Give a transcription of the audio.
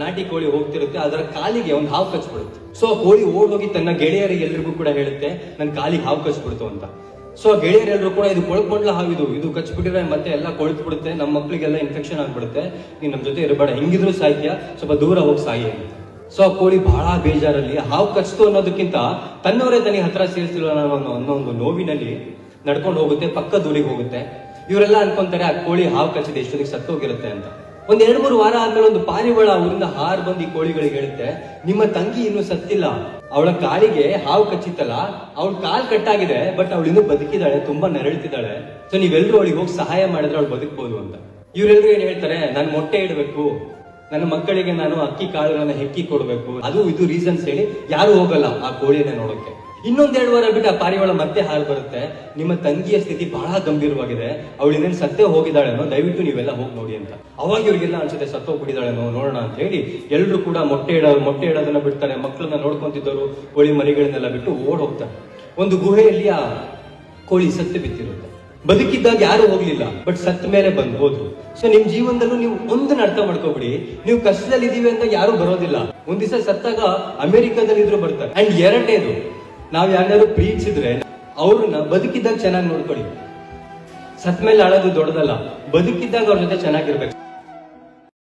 ನಾಟಿ ಕೋಳಿ ಹೋಗ್ತಿರುತ್ತೆ ಅದರ ಕಾಲಿಗೆ ಒಂದು ಹಾವು ಕಚ್ಬಿಡುತ್ತೆ. ಸೊ ಆ ಕೋಳಿ ಓಡೋಗಿ ತನ್ನ ಗೆಳೆಯರಿಗೆ ಎಲ್ರಿಗೂ ಕೂಡ ಹೇಳುತ್ತೆ ನನ್ನ ಕಾಲಿಗೆ ಹಾವು ಕಚ್ಬಿಡ್ತು ಅಂತ. ಸೊ ಗೆಳೆಯರೆಲ್ಲರೂ ಕೂಡ, ಇದು ಕೊಳ್ಕೊಂಡ್ಲ ಹಾವಿದು ಇದು ಕಚ್ಬಿಟ್ಟಿದ್ರೆ ಮತ್ತೆ ಎಲ್ಲ ಕೊಳ್ತು ಬಿಡುತ್ತೆ ನಮ್ಮ ಮಕ್ಳಿಗೆಲ್ಲ ಇನ್ಫೆಕ್ಷನ್ ಆಗ್ಬಿಡುತ್ತೆ, ನೀನ್ ನಮ್ಮ ಜೊತೆ ಇರಬೇಡ, ಹೆಂಗಿದ್ರು ಸಾಹಿತ್ಯ ಸ್ವಲ್ಪ ದೂರ ಹೋಗಿ ಸಾಯಿ ಅಂತ. ಸೊ ಆ ಕೋಳಿ ಬಹಳ ಬೇಜಾರಲ್ಲಿ, ಹಾವು ಕಚ್ತು ಅನ್ನೋದಕ್ಕಿಂತ ತನ್ನವರೇ ತನಿ ಹತ್ರ ಸೇರಿಸಿಲ್ಲ ಅನ್ನೋ ಅನ್ನೋ ಒಂದು ನೋವಿನಲ್ಲಿ ನಡ್ಕೊಂಡು ಹೋಗುತ್ತೆ ಪಕ್ಕದ ಊರಿಗೆ ಹೋಗುತ್ತೆ. ಇವರೆಲ್ಲ ಅನ್ಕೊಂತಾರೆ, ಆ ಕೋಳಿ ಹಾವು ಕಚ್ಚಿದೆ ಎಷ್ಟೊತ್ತಿಗೆ ಸತ್ತೋಗಿರುತ್ತೆ ಅಂತ. ಒಂದ್ ಎರಡ್ ಮೂರು ವಾರ ಆದ್ಮೇಲೆ ಒಂದು ಪಾರಿವಾಳ ಅವರಿಂದ ಹಾರ್ ಬಂದು ಈ ಕೋಳಿಗಳಿಗೆ ಹೇಳುತ್ತೆ, ನಿಮ್ಮ ತಂಗಿ ಇನ್ನೂ ಸತ್ತಿಲ್ಲ. ಅವಳ ಕಾಲಿಗೆ ಹಾವು ಕಚ್ಚಿತ್ತಲ್ಲ. ಅವಳ ಕಾಲ್ ಕಟ್ಟಾಗಿದೆ, ಬಟ್ ಅವಳು ಇನ್ನೂ ಬದುಕಿದಾಳೆ ತುಂಬಾ ನರಳ್ತಿದ್ದಾಳೆ. ಸೊ ನೀವೆಲ್ಲರೂ ಅವಳಿಗೆ ಹೋಗಿ ಸಹಾಯ ಮಾಡಿದ್ರೆ ಅವಳು ಬದುಕಬಹುದು ಅಂತ. ಇವರೆಲ್ಲರೂ ಏನ್ ಹೇಳ್ತಾರೆ, ನಾನು ಮೊಟ್ಟೆ ಇಡಬೇಕು. ನನ್ನ ಮಕ್ಕಳಿಗೆ ನಾನು ಅಕ್ಕಿ ಕಾಳುಗಳನ್ನ ಹೆಕ್ಕಿ ಕೊಡಬೇಕು. ಅದು ಇದು ರೀಸನ್ಸ್ ಹೇಳಿ ಯಾರು ಹೋಗಲ್ಲ ಆ ಕೋಳಿಯನ್ನ ನೋಡೋಕೆ ಇನ್ನೊಂದೆರಡು ವಾರ ಬಿಟ್ಟು ಆ ಪಾರಿವಾಳ ಮತ್ತೆ ಹಾಲು ಬರುತ್ತೆ. ನಿಮ್ಮ ತಂಗಿಯ ಸ್ಥಿತಿ ಬಹಳ ಗಂಭೀರವಾಗಿದೆ. ಅವಳು ಇನ್ನೇನು ಸತ್ತೇ ಹೋಗಿದ್ದಾಳೇನೋ, ದಯವಿಟ್ಟು ನೀವೆಲ್ಲ ಹೋಗಿ ನೋಡಿ ಅಂತ. ಅವಾಗ ಇವ್ರಿಗೆಲ್ಲ ಅನ್ಸುತ್ತೆ ಸತ್ತೋಗ್ಬಿಟ್ಟಿದ್ದಾಳೇನೋ ನೋಡೋಣ ಅಂತ ಹೇಳಿ ಎಲ್ಲರೂ ಕೂಡ ಮೊಟ್ಟೆ ಇಡೋ, ಮೊಟ್ಟೆ ಇಡೋದನ್ನ ಬಿಡ್ತಾರೆ. ಮಕ್ಕಳನ್ನ ನೋಡ್ಕೊಂತಿದ್ದವರು ಕೋಳಿ ಮರಿಗಳನ್ನೆಲ್ಲ ಬಿಟ್ಟು ಓಡ್ ಹೋಗ್ತಾರೆ. ಒಂದು ಗುಹೆಯಲ್ಲಿ ಆ ಕೋಳಿ ಸತ್ತು ಬಿತ್ತಿರುತ್ತೆ ಬದುಕಿದ್ದಾಗ ಯಾರು ಹೋಗ್ಲಿಲ್ಲ ಬಟ್ ಸತ್ತ ಮೇಲೆ ಬಂದ್ ಹೋದ್ರು. ಸೊ ನಿಮ್ ಜೀವನದಲ್ಲೂ ನೀವು ಒಂದನ್ನ ಅರ್ಥ ಮಾಡ್ಕೋಬಿಡಿ. ನೀವು ಕಷ್ಟದಲ್ಲಿ ಇದೀವಿ ಅಂತ ಯಾರು ಬರೋದಿಲ್ಲ. ಒಂದ್ ದಿವಸ ಸತ್ತಾಗ ಅಮೆರಿಕದಲ್ಲಿ ಇದ್ರು ಬರ್ತಾರೆ. ಅಂಡ್ ಎರಡನೇದು, ನಾವ್ ಯಾರು ಪ್ರೀತಿಸಿದ್ರೆ ಅವ್ರನ್ನ ಬದುಕಿದ್ದಾಗ ಚೆನ್ನಾಗಿ ನೋಡ್ಕೊಳ್ಳಿ. ಸತ್ ಮೇಲೆ ಆಳೋದು ದೊಡ್ಡದಲ್ಲ, ಬದುಕಿದ್ದಾಗ ಅವ್ರ ಜೊತೆ ಚೆನ್ನಾಗಿರ್ಬೇಕು.